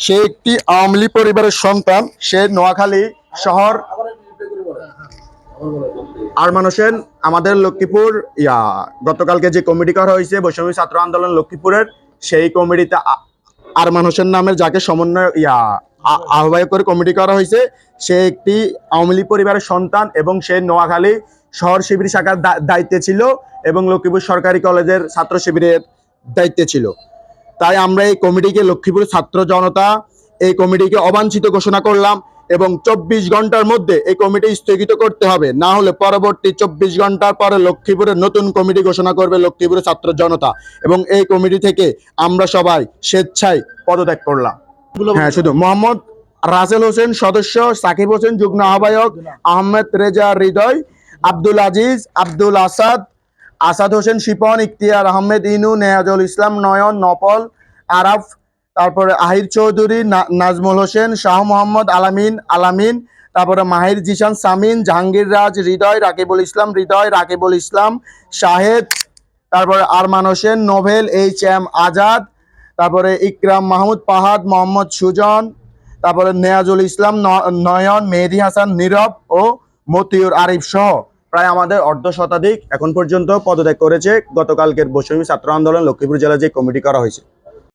সে একটি আওয়ামী পরিবারের সন্তান। সে নোয়াখালী শহর। আরমান হোসেন, আমাদের লক্ষ্মীপুর, ইয়া, গতকালকে যে কমিটি করা হয়েছে, বৈষম্য ছাত্র আন্দোলন লক্ষ্মীপুরের, সেই কমিটিতে আ- আরমান হোসেন নামের যাকে সমন্বয়, ইয়া আহ্বায়ক করে কমিটি করা হয়েছে, সে একটি আওয়ামী পরিবারের সন্তান এবং সে নোয়াখালী শহর শিবির শাখার দায়িত্বে ছিল এবং লক্ষ্মীপুর সরকারি কলেজের ছাত্র শিবিরের দায়িত্বে ছিল। তাই আমরা এই কমিটিকে লক্ষ্মীপুর ছাত্র জনতা, এই কমিটিকে অবাঞ্ছিত ঘোষণা করলাম এবং চব্বিশ ঘণ্টার মধ্যে এই কমিটি স্থগিত করতে হবে। না হলে পরবর্তী চব্বিশ ঘণ্টার পরে লক্ষ্মীপুরের নতুন কমিটি ঘোষণা করবে লক্ষ্মীপুরের ছাত্র জনতা এবং এই কমিটি থেকে আমরা সবাই স্বেচ্ছায় পদত্যাগ করলাম। হ্যাঁ শুধু মোহাম্মদ রাসেল হোসেন সদস্য, সাকিব হোসেন যুগ্ম আহ্বায়ক, আহমেদ রেজা হৃদয়, আব্দুল আজিজ, আব্দুল আসাদ আসাদ হোসেন শিপন, ইখতিয়ার আহমেদ, ইনু নেয়াজুল ইসলাম, নয়ন, নপল আরাফ, তারপরে আহির চৌধুরী নাজমুল হোসেন, শাহ মোহাম্মদ আলামিন আলামিন, তারপরে মাহির জিশান সামিন, জাহাঙ্গীর রাজ, হৃদয়, রাকিবুল ইসলাম, হৃদয়, রাকিবুল ইসলাম, শাহেদ, তারপরে আরমান হোসেন, নোভেল, এইচ এম আজাদ, তারপরে ইকরাম মাহমুদ পাহাদ, মোহাম্মদ সুজন, তারপরে নেয়াজুল ইসলাম নয়ন, মেহেদি হাসান, নীরব ও মতিউর আরিফ সহ প্রায় আমাদের অর্ধ শতাধিক এখন পর্যন্ত পদত্যাগ করেছে গতকালকের বৈষম্য ছাত্র আন্দোলন লক্ষ্মীপুর জেলায় যে কমিটি করা হয়েছে।